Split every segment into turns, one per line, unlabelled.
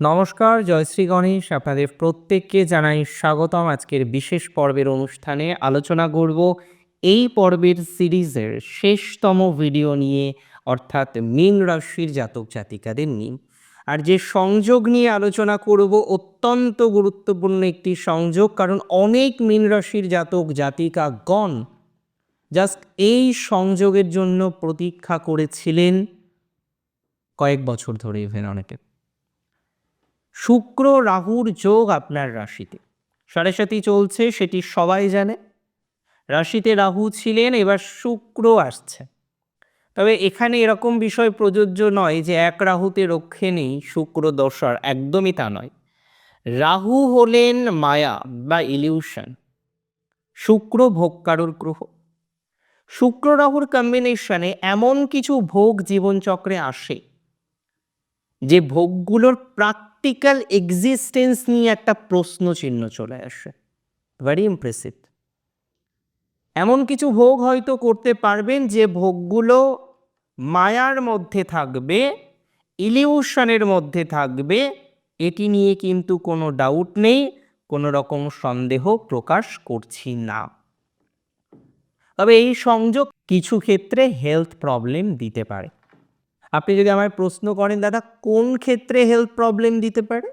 নমস্কার জয়শ্রী গণেশ। আপনাদের প্রত্যেককে জানাই স্বাগতম। আজকের বিশেষ পর্বের অনুষ্ঠানে আলোচনা করব এই পর্বের সিরিজের শেষতম ভিডিও নিয়ে, অর্থাৎ মীন রাশির জাতক জাতিকাদের নিয়ে। আর যে সংযোগ নিয়ে আলোচনা করব অত্যন্ত গুরুত্বপূর্ণ একটি সংযোগ, কারণ অনেক মীন রাশির জাতক জাতিকাগণ জাস্ট এই সংযোগের জন্য প্রতীক্ষা করেছিলেন কয়েক বছর ধরে ইভেন অনেকে। শুক্র রাহুর যোগ আপনার রাশিতে। সাড়ে সাথী চলছে, সেটি সবাই জানে। রাশিতে রাহু ছিলেন, এবার শুক্র আসছে। তবে এখানে এরকম বিষয় প্রযোজ্য নয় যে এক রাহুতে রক্ষে নেই শুক্র দশার, একদমই তা নয়। রাহু হলেন মায়া বা ইলিউশন। শুক্র ভোগকারুর গ্রহ। শুক্র রাহুর কম্বিনেশনে এমন কিছু ভোগ জীবনচক্রে আসে, যে ভোগগুলোর প্র্যাকটিক্যাল এক্সিস্টেন্স নিয়ে একটা প্রশ্ন চিহ্ন চলে আসে। ভেরি ইমপ্রেসিভ এমন কিছু ভোগ হয়তো করতে পারবেন যে ভোগগুলো মায়ার মধ্যে থাকবে ইলিউশনের মধ্যে থাকবে, এটি নিয়ে কিন্তু কোনো ডাউট নেই, কোনো রকম সন্দেহ প্রকাশ করছি না। তবে এই সংযোগ কিছু ক্ষেত্রে হেলথ প্রবলেম দিতে পারে। আপনি যদি আমায় প্রশ্ন করেন, দাদা, কোন ক্ষেত্রে হেলথ প্রবলেম দিতে পারে?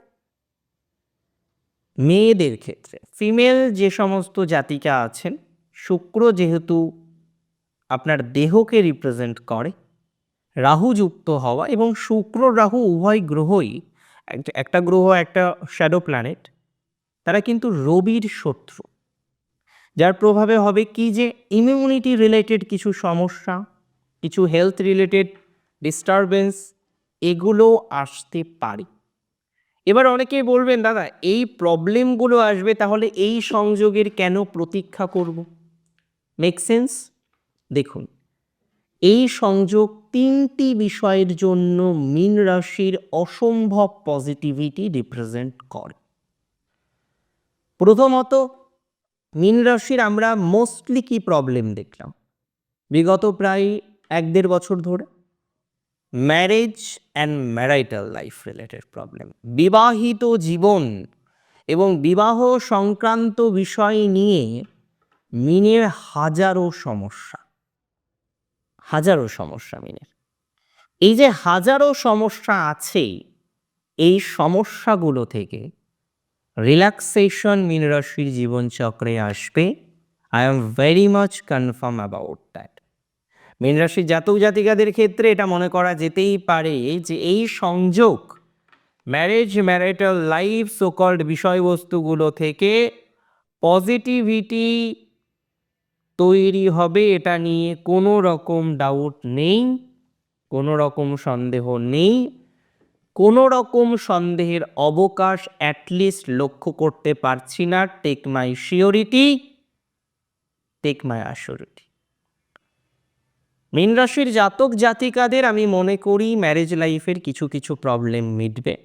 মেয়েদের ক্ষেত্রে। ফিমেল যে সমস্ত জাতিকা আছেন, শুক্র যেহেতু আপনার দেহকে রিপ্রেজেন্ট করে, রাহু যুক্ত হওয়া এবং শুক্র, রাহু উভয় গ্রহই একটা- গ্রহ, একটা শ্যাডো প্ল্যানেট তারা কিন্তু রবির শত্রু। যার প্রভাবে হবে কি যে ইমিউনিটি রিলেটেড কিছু সমস্যা, কিছু হেলথ রিলেটেড ডিস্টারবেন্স এগুলো আসতে পারে। এবার অনেকেই বলবেন, দাদা, এই প্রবলেমগুলো আসবে তাহলে এই সংযোগের কেন প্রতীক্ষা করব? মেক সেন্স দেখুন, এই সংযোগ তিনটি বিষয়ের জন্য মিন রাশির অসম্ভব পজিটিভিটি রিপ্রেজেন্ট করে। প্রথমত, মিন রাশির আমরা মোস্টলি কি প্রবলেম দেখলাম? বিগত প্রায় এক দেড় বছর ধরে marriage and marital life related problem বিবাহিত জীবন এবং বিবাহ সংক্রান্ত বিষয় নিয়ে মিনের হাজারো সমস্যা। হাজারো সমস্যা মিনের। এই যে হাজারো সমস্যা আছে, এই সমস্যাগুলো থেকে রিল্যাক্সেশন মিন রাশির জীবনচক্রে আসবে। I am very much confirm about that মীন জাতক জাতিকাদের ক্ষেত্রে এটা মনে করা যেতেই পারে যে এই সংযোগ marriage marital life so called বিষয়বস্তুগুলো থেকে পজিটিভিটি তৈরি হবে, এটা নিয়ে কোনো রকম ডাউট নেই, কোনো রকম সন্দেহ নেই, কোনো রকম সন্দেহের অবকাশ অ্যাটলিস্ট লক্ষ্য করতে পারছি না take my surety take my assurity মীন রাশির জাতক জাতিকাদের আমি মনে করি ম্যারেজ লাইফের কিছু কিছু প্রবলেম মিটবে।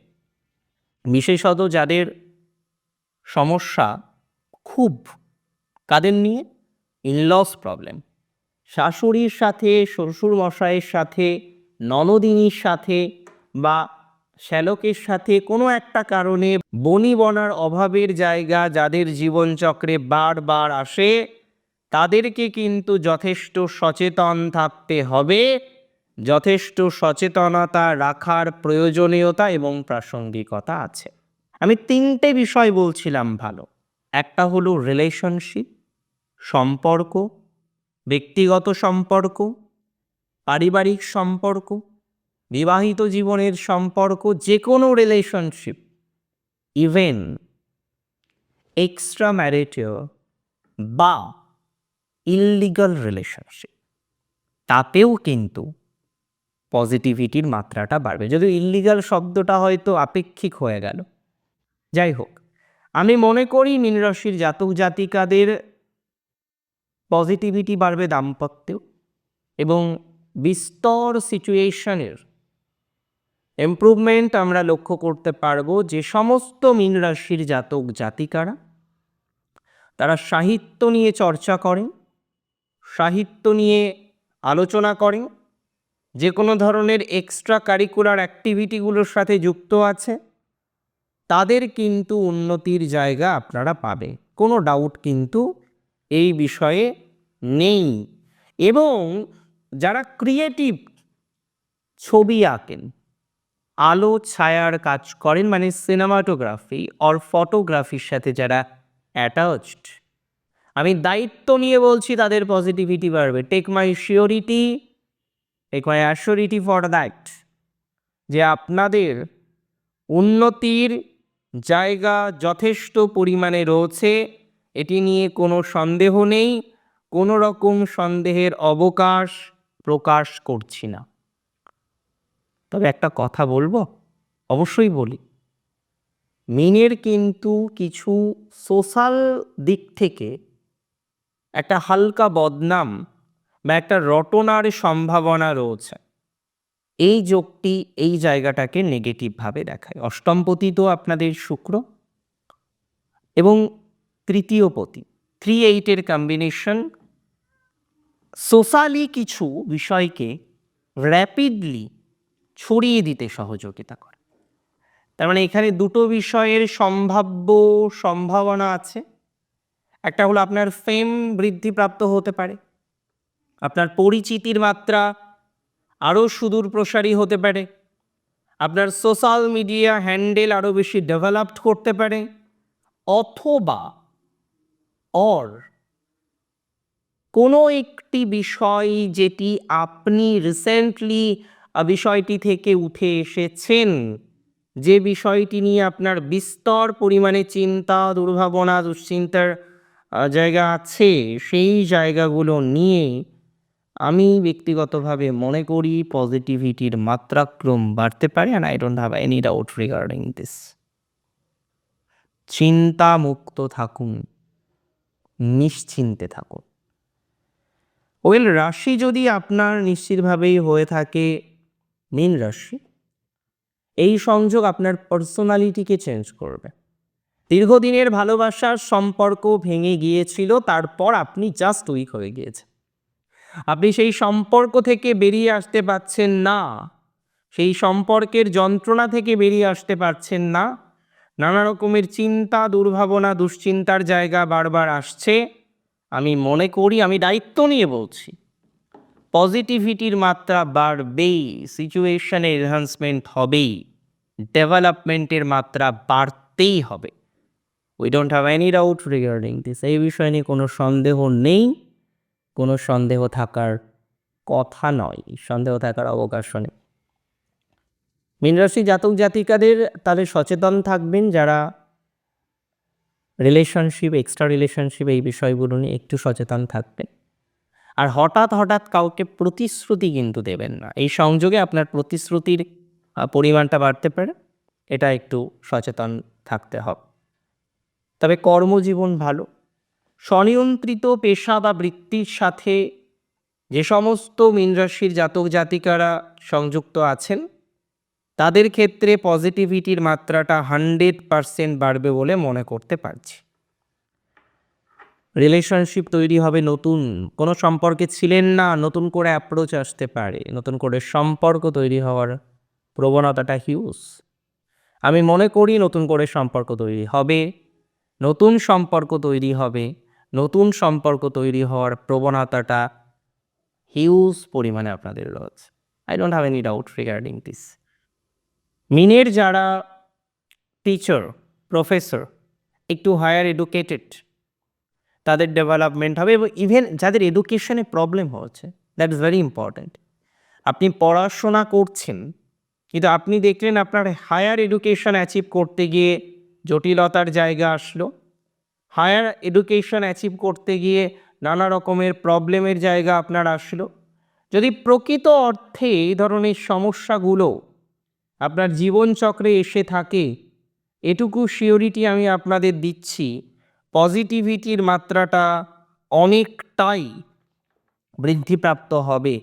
বিশেষত যাদের সমস্যা খুব কাদের নিয়ে? ইনলস প্রবলেম শাশুড়ির সাথে শ্বশুর মশাইয়ের সাথে, ননদিনীর সাথে বা শ্যালকের সাথে কোনো একটা কারণে বনি বনার অভাবের জায়গা যাদের জীবনচক্রে বারবার আসে তাদেরকে কিন্তু যথেষ্ট সচেতন থাকতে হবে। যথেষ্ট সচেতনতা রাখার প্রয়োজনীয়তা এবং প্রাসঙ্গিকতা আছে। আমি তিনটে বিষয় বলছিলাম ভালো। একটা হলো রিলেশনশিপ সম্পর্ক, ব্যক্তিগত সম্পর্ক, পারিবারিক সম্পর্ক, বিবাহিত জীবনের সম্পর্ক যে কোনো রিলেশনশিপ ইভেন এক্সট্রা ম্যারিটিও বা ইললিগাল রিলেশনশিপ তাতেও কিন্তু পজিটিভিটির মাত্রাটা বাড়বে। যদিও ইললিগাল শব্দটা হয়তো আপেক্ষিক হয়ে গেল। যাই হোক, আমি মনে করি মীন রাশির জাতক জাতিকাদের পজিটিভিটি বাড়বে দাম্পত্যেও এবং বিস্তর সিচুয়েশনের ইমপ্রুভমেন্ট আমরা লক্ষ্য করতে পারব যে সমস্ত মীন রাশির জাতক জাতিকারা, তারা সাহিত্য নিয়ে চর্চা করেন সাহিত্য নিয়ে আলোচনা করেন। যে কোনো ধরনের এক্সট্রা কারিকুলার অ্যাক্টিভিটিগুলোর সাথে যুক্ত আছে। তাদের কিন্তু উন্নতির জায়গা আপনারা পাবে কোনো ডাউট কিন্তু এই বিষয়ে নেই। এবং যারা ক্রিয়েটিভ ছবি আঁকেন, আলো, ছায়ার কাজ করেন মানে সিনেমাটোগ্রাফি অর ফটোগ্রাফির সাথে যারা অ্যাটাচড আমি দায়িত্ব নিয়ে বলছি তাদের পজিটিভিটি বাড়বে। Take my surety take my assurity for that যে আপনাদের উন্নতির জায়গা যথেষ্ট পরিমাণে রয়েছে, এটি নিয়ে কোনো সন্দেহ নেই, কোনো রকম সন্দেহের অবকাশ প্রকাশ করছি না। তবে একটা কথা বলব, অবশ্যই বলি। মিনের কিন্তু কিছু সোশ্যাল দিক থেকে একটা হালকা বদনাম বা একটা রটনার সম্ভাবনা রয়েছে। এই যোগটি এই জায়গাটাকে নেগেটিভভাবে দেখায়। অষ্টমপতি তো আপনাদের শুক্র এবং তৃতীয় পতি। থ্রি এইটের কম্বিনেশন সোশ্যালি কিছু বিষয়কে র্যাপিডলি ছড়িয়ে দিতে সহযোগিতা করে। তার মানে এখানে দুটো বিষয়ের সম্ভাব্য সম্ভাবনা আছে। একটা হলো আপনার ফেম বৃদ্ধিপ্রাপ্ত হতে পারে। আপনার পরিচিতির মাত্রা আরও সুদূর প্রসারী হতে পারে। আপনার সোশ্যাল মিডিয়া হ্যান্ডেল আরও বেশি ডেভেলপড করতে পারে। অথবা অর কোনো একটি বিষয় যেটি আপনি রিসেন্টলি বিষয়টি থেকে উঠে এসেছেন, যে বিষয়টি নিয়ে আপনার বিস্তর পরিমাণে চিন্তা, দুর্ভাবনা, দুশ্চিন্তার জায়গা আছে, সেই জায়গাগুলো নিয়ে আমি ব্যক্তিগতভাবে মনে করি পজিটিভিটির মাত্রাক্রম বাড়তে পারে and I don't have any doubt regarding this চিন্তামুক্ত থাকুন, নিশ্চিন্তে থাকুন। ওয়েল রাশি যদি আপনার নিশ্চিতভাবেই হয়ে থাকে, মীন রাশি, এই সংযোগ আপনার পার্সোনালিটিকে চেঞ্জ করবে। দীর্ঘদিনের ভালোবাসার সম্পর্ক ভেঙে গিয়েছিল, তারপর আপনি জাস্ট উইক হয়ে গিয়েছে আপনি সেই সম্পর্ক থেকে বেরিয়ে আসতে পারছেন না। সেই সম্পর্কের যন্ত্রণা থেকে বেরিয়ে আসতে পারছেন না। নানা রকমের চিন্তা, দুর্ভাবনা, দুশ্চিন্তার জায়গা বারবার আসছে। আমি মনে করি, আমি দায়িত্ব নিয়ে বলছি। পজিটিভিটির মাত্রা বাড়বেই সিচুয়েশনে এনহান্সমেন্ট হবেই ডেভেলপমেন্টের মাত্রা বাড়তেই হবে। We don't have any doubt regarding this এই বিষয় নিয়ে কোনো সন্দেহ নেই, কোনো সন্দেহ থাকার কথা নয় সন্দেহ থাকার অবকাশও নেই। মীনরাশি জাতক জাতিকাদের তাদের সচেতন থাকবেন, যারা রিলেশনশিপ এক্সট্রা রিলেশনশিপ এই বিষয়গুলো নিয়ে একটু সচেতন থাকবেন। আর হঠাৎ হঠাৎ কাউকে প্রতিশ্রুতি কিন্তু দেবেন না। এই সংযোগে আপনার প্রতিশ্রুতির পরিমাণটা বাড়তে পারে। এটা একটু সচেতন থাকতে হবে। তবে কর্মজীবন ভালো। স্বনিয়ন্ত্রিত পেশা বা বৃত্তির সাথে যে সমস্ত মীনরাশির জাতক জাতিকারা সংযুক্ত আছেন, তাদের ক্ষেত্রে পজিটিভিটির মাত্রাটা হান্ড্রেড পারসেন্ট বাড়বে বলে মনে করতে পারছি। রিলেশনশিপ তৈরি হবে নতুন, কোনো সম্পর্কে ছিলেন না, নতুন করে অ্যাপ্রোচ আসতে পারে, নতুন করে সম্পর্ক তৈরি হওয়ার প্রবণতাটা হিউজ আমি মনে করি নতুন করে সম্পর্ক তৈরি হবে। নতুন সম্পর্ক তৈরি হবে। নতুন সম্পর্ক তৈরি হওয়ার প্রবণতাটা হিউজ পরিমাণে আপনাদের রয়েছে। I don't have any doubt regarding this মিনের যারা টিচার প্রফেসর একটু হায়ার এডুকেটেড তাদের ডেভেলপমেন্ট হবে এবং ইভেন যাদের এডুকেশনে প্রবলেম হচ্ছে দ্যাট ইজ ভেরি ইম্পর্ট্যান্ট আপনি পড়াশোনা করছেন, কিন্তু আপনি দেখলেন আপনার হায়ার এডুকেশন অ্যাচিভ করতে গিয়ে জটিলতার জায়গা আসলো। হায়ার এডুকেশন অ্যাচিভ করতে গিয়ে নানা রকমের প্রবলেমের জায়গা আপনার আসলো। যদি প্রকৃত অর্থে এই ধরনের সমস্যাগুলো আপনার জীবনচক্রে এসে থাকে, এটুকু শিওরিটি আমি আপনাদের দিচ্ছি, পজিটিভিটির মাত্রাটা অনেকটাই বৃদ্ধিপ্রাপ্ত হবে।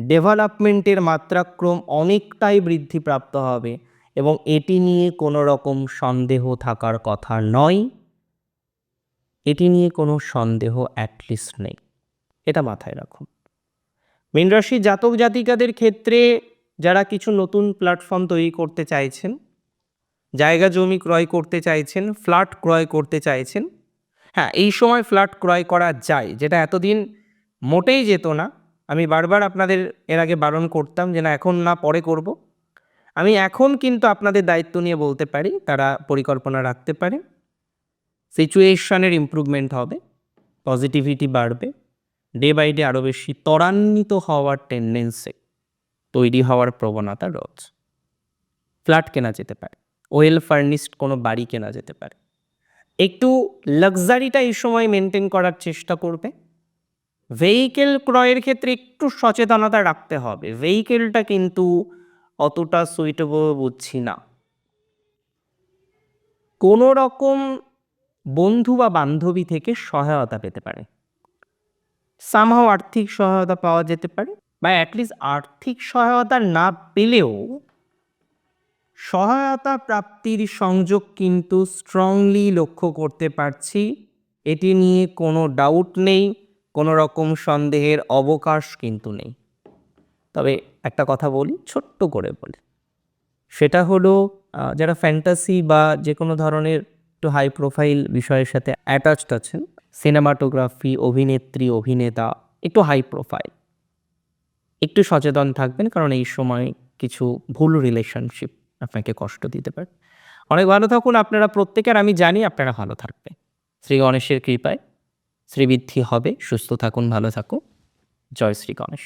ডেভেলপমেন্টের মাত্রাক্রম অনেকটাই বৃদ্ধিপ্রাপ্ত হবে। এবং এটি নিয়ে কোনো রকম সন্দেহ থাকার কথা নয়। এটি নিয়ে কোনো সন্দেহ অ্যাটলিস্ট নেই। এটা মাথায় রাখুন। মীন রাশি জাতক জাতিকাদের ক্ষেত্রে যারা কিছু নতুন প্ল্যাটফর্ম তৈরি করতে চাইছেন, জায়গা জমি ক্রয় করতে চাইছেন ফ্ল্যাট ক্রয় করতে চাইছেন হ্যাঁ এই সময় ফ্ল্যাট ক্রয় করা যায়, যেটা এতদিন মোটেই যেত না। আমি বারবার আপনাদের এর আগে বারণ করতাম যে না, এখন না, পরে করব। আমি এখন কিন্তু আপনাদের দায়িত্ব নিয়ে বলতে পারি, তারা পরিকল্পনা রাখতে পারে। সিচুয়েশনের ইমপ্রুভমেন্ট হবে পজিটিভিটি বাড়বে ডে বাই ডে আরও বেশি ত্বরান্বিত হওয়ার টেন্ডেন্সি তৈরি হওয়ার প্রবণতা রয়েছে। ফ্ল্যাট কেনা যেতে পারে ওয়েল ফার্নিশড কোনো বাড়ি কেনা যেতে পারে। একটু লাক্সারিটা এই সময় মেনটেন করার চেষ্টা করবে। ভেহিকেল ক্রয়ের ক্ষেত্রে একটু সচেতনতা রাখতে হবে। ভেহিকেলটা কিন্তু অতটা সুইটেবল বুঝছি না। কোনো রকম বন্ধু বা বান্ধবী থেকে সহায়তা পেতে পারে। সামহাও আর্থিক সহায়তা পাওয়া যেতে পারে বা অ্যাটলিস্ট আর্থিক সহায়তা না পেলেও সহায়তা প্রাপ্তির সংযোগ কিন্তু স্ট্রংলি লক্ষ্য করতে পারছি। এটি নিয়ে কোনো ডাউট নেই, কোনো রকম সন্দেহের অবকাশ কিন্তু নেই। তবে একটা কথা বলি, ছোট্ট করে বলি। সেটা হলো যারা ফ্যান্টাসি বা যে কোনো ধরনের একটু হাই প্রোফাইল বিষয়ের সাথে অ্যাটাচড আছেন সিনেমাটোগ্রাফি অভিনেত্রী, অভিনেতা, একটু হাই প্রোফাইল একটু সচেতন থাকবেন, কারণ এই সময় কিছু ভুল রিলেশনশিপ আপনাকে কষ্ট দিতে পারে। অনেক ভালো থাকুন আপনারা প্রত্যেকের, আমি জানি আপনারা ভালো থাকবে শ্রী গণেশের কৃপায় শ্রীবৃদ্ধি হবে, সুস্থ থাকুন, ভালো থাকুন। জয় শ্রী গণেশ।